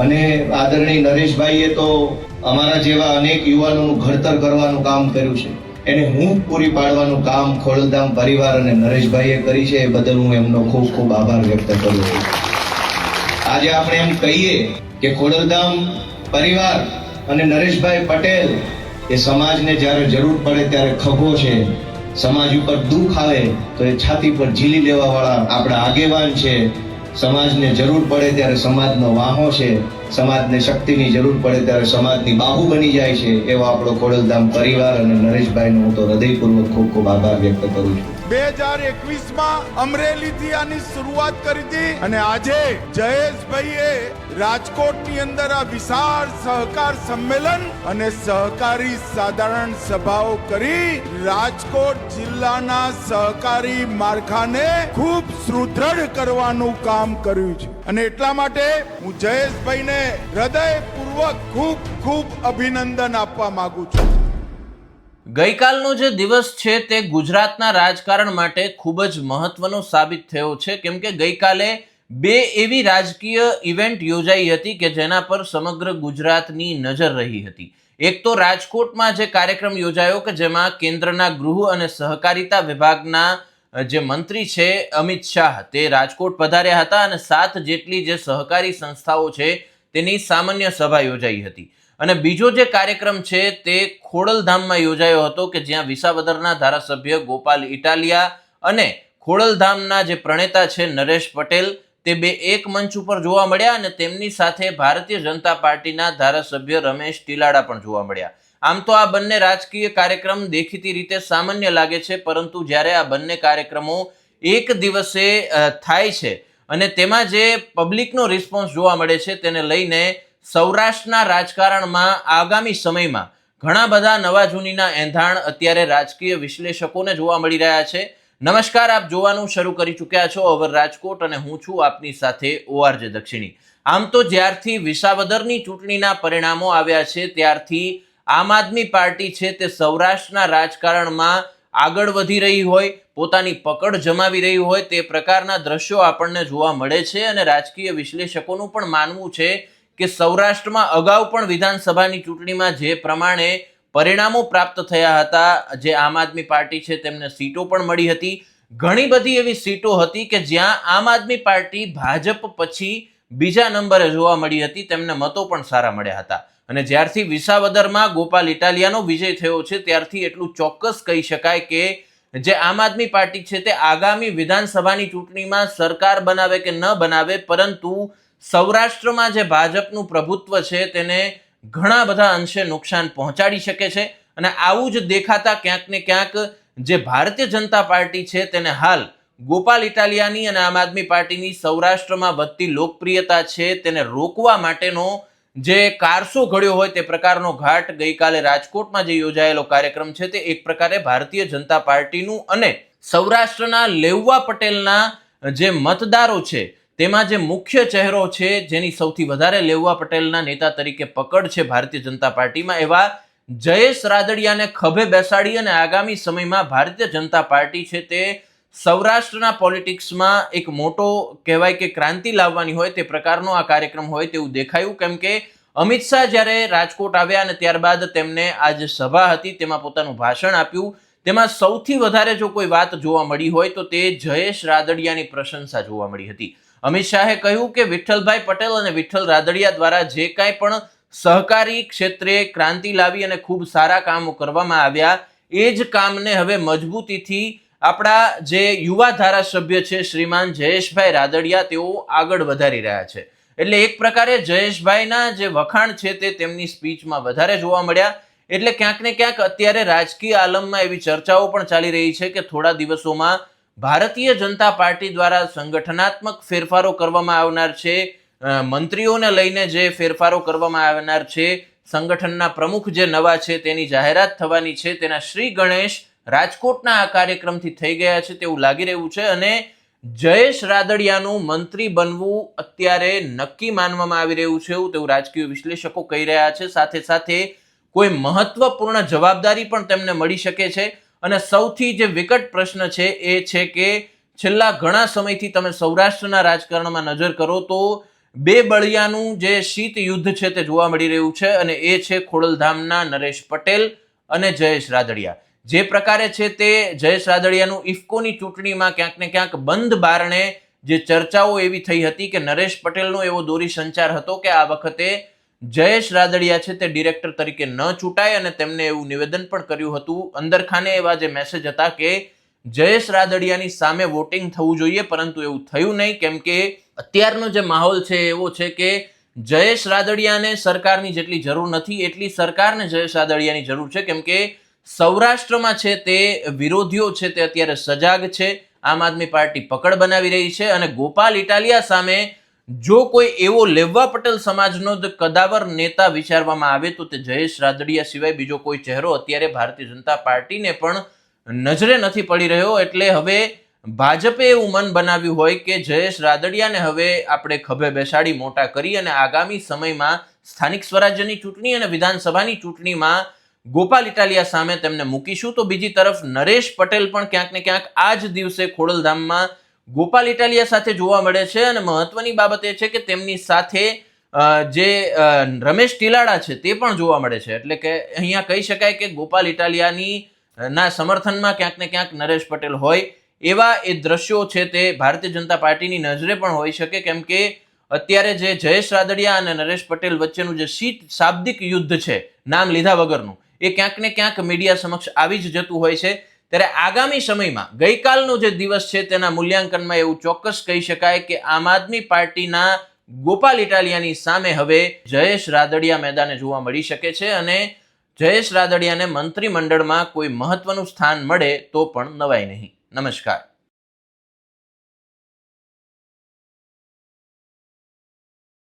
અને આદરણીય નરેશભાઈએ તો અમારા જેવા અનેક યુવાનોનું ઘડતર કરવાનું કામ કર્યું છે. એને હું પૂરી પાડવાનું કામ ખોડલધામ પરિવાર અને નરેશભાઈએ કરી છે એ બદલ હું એમનો ખૂબ ખૂબ આભાર વ્યક્ત કરું છું. આજે આપણે એમ કહીએ કે ખોડલધામ પરિવાર અને નરેશભાઈ પટેલ એ સમાજને જ્યારે જરૂર પડે ત્યારે ખભો છે, સમાજ ઉપર દુઃખ આવે તો એ છાતી પર ઝીલી લેવાવાળા આપણા આગેવાન છે સમાજને જરૂર પડે ત્યારે સમાજનો વાહો છે. સમાજને શક્તિની જરૂર પડે ત્યારે સમાજની બાહુ બની જાય છે. એવો આપણો ખોડલધામ પરિવાર અને નરેશભાઈનો હું તો હૃદયપૂર્વક ખૂબ ખૂબ આભાર વ્યક્ત કરું છું. બે હજાર એકવીસમાં અમરેલી થી આની શરૂઆત કરી હતી અને આજે જયેશભાઈએ રાજકોટની અંદર આ વિશાળ સહકાર સંમેલન અને સહકારી સાધારણ સભાઓ કરી રાજકોટ જિલ્લાના સહકારી માળખાને ખૂબ સુદૃઢ કરવાનું કામ કર્યું છે. અને એટલા માટે હું જયેશભાઈને હૃદયપૂર્વક ખૂબ ખૂબ અભિનંદન આપવા માંગુ છું. ગઈકાલનો જે દિવસ છે તે ગુજરાતના રાજકારણ માટે ખૂબ જ મહત્વનો સાબિત થયો છે. કેમ કે ગઈકાલે બે એવી રાજકીય ઇવેન્ટ યોજાઈ હતી કે જેના પર સમગ્ર ગુજરાતની નજર રહી હતી. એક તો રાજકોટમાં જે કાર્યક્રમ યોજાયો કે જેમાં કેન્દ્રના ગૃહ અને સહકારિતા વિભાગના જે મંત્રી છે અમિત શાહ તે રાજકોટ પધાર્યા હતા અને સાત જેટલી જે સહકારી સંસ્થાઓ છે તેની સામાન્ય સભા યોજાઈ હતી. અને બીજો જે કાર્યક્રમ છે તે ખોડલધામમાં યોજાયો હતો કે જ્યાં વિસાવદરના ધારાસભ્ય ગોપાલ ઇટાલિયા અને ખોડલધામના જે પ્રણેતા છે નરેશ પટેલ તે બે એક મંચ ઉપર જોવા મળ્યા અને તેમની સાથે ભારતીય જનતા પાર્ટીના ધારાસભ્ય રમેશ ટીલાડા પણ જોવા મળ્યા. આમ તો આ બંને રાજકીય કાર્યક્રમ દેખીતી રીતે સામાન્ય લાગે છે, પરંતુ જ્યારે આ બંને કાર્યક્રમો એક દિવસે થાય છે અને તેમાં જે પબ્લિકનો રિસ્પોન્સ જોવા મળે છે તેને લઈને સૌરાષ્ટ્રના રાજકારણમાં આગામી સમયમાં ઘણા બધા નવા જૂનીના એંધાણ અત્યારે રાજકીય વિશ્લેષકોને જોવા મળી રહ્યા છે. નમસ્કાર, આપ જોવાનું શરૂ કરી ચૂક્યા છો અવર રાજકોટ અને હું છું આપની સાથે ઓઆરજે દક્ષિણી. આમ તો જ્યારથી વિસાવદરની ચૂંટણીના પરિણામો આવ્યા છે, ત્યારથી આમ આદમી પાર્ટી છે તે સૌરાષ્ટ્રના રાજકારણમાં આગળ વધી રહી હોય, પોતાની પકડ જમાવી રહી હોય, તે પ્રકારના દ્રશ્યો આપણને જોવા મળે છે અને રાજકીય વિશ્લેષકોનું પણ માનવું છે કે સૌરાષ્ટ્રમાં અગાઉ પણ વિધાનસભાની ચૂંટણીમાં જે પ્રમાણે પરિણામો પ્રાપ્ત થયા હતા, જે આમ આદમી પાર્ટી છે તેમને સીટો પણ મળી હતી. ઘણી બધી એવી સીટો હતી કે જ્યાં આમ આદમી પાર્ટી, ભાજપ પછી બીજા નંબરે જોવા મળી હતી, તેમને મતો પણ સારા મળ્યા હતા. અને જ્યારથી વિસાવદરમાં ગોપાલ ઇટાલિયાનો વિજય થયો છે, ત્યારથી એટલું ચોક્કસ કહી શકાય કે જે આમ આદમી પાર્ટી છે તે આગામી વિધાનસભાની ચૂંટણીમાં સરકાર બનાવે કે ન બનાવે, પરંતુ સૌરાષ્ટ્રમાં જે ભાજપનું પ્રભુત્વ છે તેને ઘણા બધા અંશે નુકસાન પહોંચાડી શકે છે અને આવું જ દેખાતા ક્યાંક ને ક્યાંક જે ભારતીય જનતા પાર્ટી છે તેને હાલ ગોપાલ ઇટાલિયાની અને આમ આદમી પાર્ટીની સૌરાષ્ટ્રમાં વધતી લોકપ્રિયતા છે તેને રોકવા માટેનો જે કારસો ઘડ્યો હોય તે પ્રકારનો ઘાટ ગઈકાલે રાજકોટમાં જે યોજાયેલો કાર્યક્રમ છે તે એક પ્રકારે ભારતીય જનતા પાર્ટીનું અને સૌરાષ્ટ્રના લેવવા પટેલના જે મતદારો છે, તેમાં જે મુખ્ય ચહેરો છે જેની સૌથી વધારે લેવવા પટેલના નેતા તરીકે પકડ છે ભારતીય જનતા પાર્ટીમાં એવા જયેશ રાદડિયાને ખભે બેસાડી અને આગામી સમયમાં ભારતીય જનતા પાર્ટી છે તે સૌરાષ્ટ્રના પોલિટિક્સમાં એક મોટો કહેવાય કે ક્રાંતિ લાવવાની હોય તે પ્રકારનો આ કાર્યક્રમ હોય તેવું દેખાયું, કેમ કે અમિત શાહ જ્યારે રાજકોટ આવ્યા અને ત્યારબાદ તેમને આ જે સભા હતી, તેમાં પોતાનું ભાષણ આપ્યું. તેમાં સૌથી વધારે જો કોઈ વાત જોવા મળી હોય તો તે જયેશ રાદડિયાની પ્રશંસા જોવા મળી હતી. અમિત શાહે કહ્યું કે વિઠ્ઠલભાઈ પટેલ અને વિઠ્ઠલ રાદડિયા દ્વારા જે કાંઈ પણ સહકારી ક્ષેત્રે ક્રાંતિ લાવી અને ખૂબ સારા કામો કરવામાં આવ્યા, એ જ કામને હવે મજબૂતીથી આપણા જે યુવા ધારાસભ્ય છે શ્રીમાન જયેશભાઈ રાદડિયા, તેઓ આગળ વધારી રહ્યા છે. એટલે એક પ્રકારે જયેશભાઈના જે વખાણ છે તે તેમની સ્પીચમાં વધારે જોવા મળ્યા. એટલે ક્યાંક ને ક્યાંક અત્યારે રાજકીય આલમમાં એવી ચર્ચાઓ પણ ચાલી રહી છે કે થોડા દિવસોમાં ભારતીય જનતા પાર્ટી દ્વારા સંગઠનાત્મક ફેરફારો કરવામાં આવનાર છે. મંત્રીઓને લઈને જે ફેરફારો કરવામાં આવનાર છે. સંગઠનના પ્રમુખ જે નવા છે તેની જાહેરાત થવાની છે. તેના શ્રી ગણેશ રાજકોટના આ કાર્યક્રમથી થઈ ગયા છે તેવું લાગી રહ્યું છે અને જયેશ રાદડિયાનું મંત્રી બનવું અત્યારે નક્કી માનવામાં આવી રહ્યું છે એવું તેવું રાજકીય વિશ્લેષકો કહી રહ્યા છે. સાથે સાથે કોઈ મહત્વપૂર્ણ જવાબદારી પણ તેમને મળી શકે છે. અને સૌથી જે વિકટ પ્રશ્ન છે એ છે કે છેલ્લા ઘણા સમયથી તમે સૌરાષ્ટ્રના રાજકારણમાં નજર કરો તો બે બળિયાનું જે શીત યુદ્ધ છે તે જોવા મળી રહ્યું છે અને એ છે ખોડલધામના નરેશ પટેલ અને જયેશ રાદડિયા. જે પ્રકારે છે તે જયેશ રાદડિયાનું ઇફકોની ચૂંટણીમાં ક્યાંક ને ક્યાંક બંધ બારણે જે ચર્ચાઓ એવી થઈ હતી કે નરેશ પટેલનો એવો દોરી સંચાર હતો કે આ વખતે જયેશ રાદડિયા છે તે ડિરેક્ટર તરીકે ન ચૂંટાય અને તેમને એવું નિવેદન પણ કર્યું હતું. અંદરખાને એવા જે મેસેજ હતા કે જયેશ રાદડિયાની સામે વોટિંગ થવું જોઈએ, પરંતુ એવું થયું નહીં, કેમ કે અત્યારનો જે માહોલ છે એવો છે કે જયેશ રાદડિયાને સરકારની જેટલી જરૂર નથી, એટલી સરકારને જયેશ રાદડિયાની જરૂર છે, કેમ કે સૌરાષ્ટ્રમાં છે તે વિરોધીઓ છે તે અત્યારે સજાગ છે. આમ આદમી પાર્ટી પકડ બનાવી રહી છે અને ગોપાલ ઇટાલિયા સામે જો કોઈ એવો લેવા પટેલ સમાજનો જ કદાવર નેતા વિચારવામાં આવે તો તે જયેશ રાદડિયા સિવાય બીજો કોઈ ચહેરો અત્યારે ભારતીય જનતા પાર્ટીને પણ નજરે નથી પડી રહ્યો. એટલે હવે ભાજપે એવું મન બનાવ્યું હોય કે જયેશ રાદડિયાને હવે આપણે ખભે બેસાડી મોટા કરી અને આગામી સમયમાં સ્થાનિક સ્વરાજ્યની ચૂંટણી અને વિધાનસભાની ચૂંટણીમાં ગોપાલ ઇટાલિયા સામે તેમને મૂકીશું. તો બીજી તરફ નરેશ પટેલ પણ ક્યાંક ને ક્યાંક આ જ દિવસે ખોડલધામમાં ગોપાલ ઇટાલિયા સાથે જોવા મળે છે. અને મહત્વની બાબત એ છે કે તેમની સાથે જે રમેશ ટીલાડા છે તે પણ જોવા મળે છે. એટલે કે અહીંયા કહી શકાય કે ગોપાલ ઇટાલિયાની ના સમર્થનમાં ક્યાંક ને ક્યાંક નરેશ પટેલ હોય એવા એ દ્રશ્યો છે તે ભારતીય જનતા પાર્ટીની નજરે પણ હોઈ શકે. કેમ કે અત્યારે જે જયેશ રાદડિયા અને નરેશ પટેલ વચ્ચેનું જે શીત શાબ્દિક યુદ્ધ છે, નામ લીધા વગરનું એ ક્યાંક ને ક્યાંક મીડિયા સમક્ષ આવી જ જતું હોય છે. ત્યારે આગામી સમયમાં ગઈકાલનો જે દિવસ છે તેના મૂલ્યાંકનમાં એવું ચોક્કસ કહી શકાય કે આમ આદમી પાર્ટીના ગોપાલ ઇટાલિયાની સામે હવે જયેશ રાદડિયા મેદાને જોવા મળી શકે છે અને જયેશ રાદડિયાને મંત્રીમંડળમાં કોઈ મહત્વનું સ્થાન મળે તો પણ નવાય નહીં. નમસ્કાર.